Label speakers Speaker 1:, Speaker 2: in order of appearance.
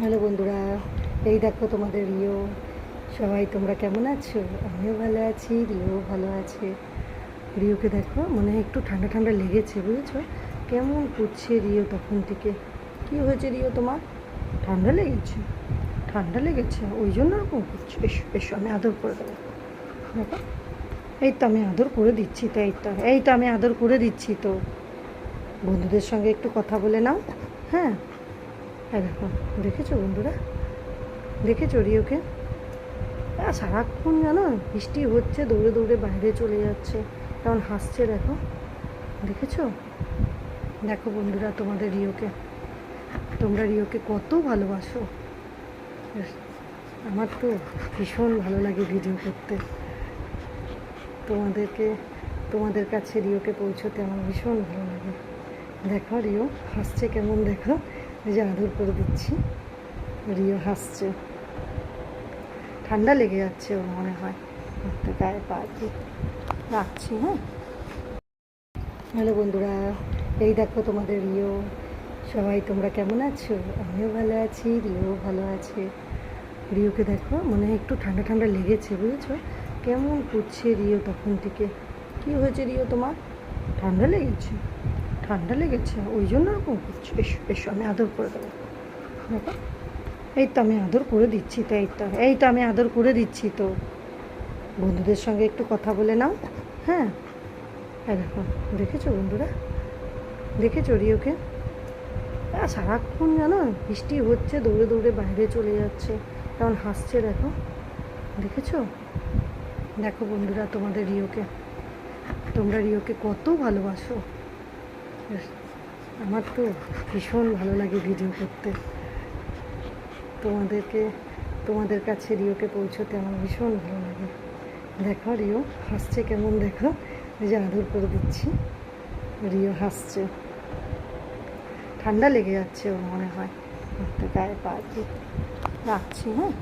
Speaker 1: Hello বন্ধুরা, এই দেখো তোমাদের রিও। সবাই তোমরা কেমন আছো? আমিও ভালো আছি, রিও ভালো আছে। রিওকে দেখো, মনে হয় একটু ঠান্ডা ঠান্ডা লেগেছে, বুঝেছ? কেমন করছে রিও তখন থেকে? কি হয়েছে রিও তোমার? ঠান্ডা লেগেছে? ঠান্ডা লেগেছে? ওই জন্য ওরকম করছ। এসো এসো, আমি আদর করে দেবো। দেখো, এই তো আমি আদর করে দিচ্ছি, তো এই তো এই তো আমি আদর করে দিচ্ছি, তো। বন্ধুদের সঙ্গে একটু কথা বলে নাও হ্যাঁ? এই দেখো দেখেছ বন্ধুরা? দেখেছ রিওকে? আহ, সারাক্ষণ জানো বৃষ্টি হচ্ছে দৌড়ে দৌড়ে বাইরে চলে যাচ্ছে কেমন হাসছে দেখো। দেখেছ? দেখো বন্ধুরা তোমাদের রিওকে। তোমরা রিওকে কত ভালোবাসো। আমার তো ভীষণ ভালো লাগে ভিডিও করতে। তোমাদেরকে তোমাদের কাছে রিওকে পৌঁছতে আমার ভীষণ ভালো লাগে। দেখো রিও হাসছে কেমন দেখো। যে আদর করে দিচ্ছি। রিও হাসছে। ঠান্ডা লেগে যাচ্ছে ওর মনে হয়। গায়ে পা রাখছি হ্যাঁ? হ্যালো বন্ধুরা, এই দেখো তোমাদের রিও। সবাই তোমরা কেমন আছো? আমিও ভালো আছি, রিও ভালো আছে। রিওকে দেখো, মনে হয় একটু ঠান্ডা ঠান্ডা লেগেছে, বুঝেছ? কেমন করছে রিও তখন থেকে? কি হয়েছে রিও তোমার? ঠান্ডা লেগেছে? ঠান্ডা লেগেছে, ওই জন্য ওরকম করছ এসো এসো আমি আদর করে দেবো। দেখো এই তো আমি আদর করে দিচ্ছি তো, এই তো এই তো আমি আদর করে দিচ্ছি তো। বন্ধুদের সঙ্গে একটু কথা বলে নাও হ্যাঁ? এই দেখো, দেখেছ বন্ধুরা? দেখেছ রিওকে? সারাক্ষণ জানো, বৃষ্টি হচ্ছে, দৌড়ে দৌড়ে বাইরে চলে যাচ্ছে, কেমন হাসছে দেখো। দেখেছ? দেখো বন্ধুরা, তোমাদের রিওকে। তোমরা রিওকে কত ভালোবাসো। আমার তো ভীষণ ভালো লাগে ভিডিও করতে। তোমাদেরকে, তোমাদের কাছে রিওকে পৌঁছতে আমার ভীষণ ভালো লাগে। দেখো রিও, হাসছে কেমন দেখো? এই যে আদর করে দিচ্ছি। রিও হাসছে। ঠান্ডা লেগে যাচ্ছে ওর মনে হয়। গায়ে পা রাখছি হ্যাঁ?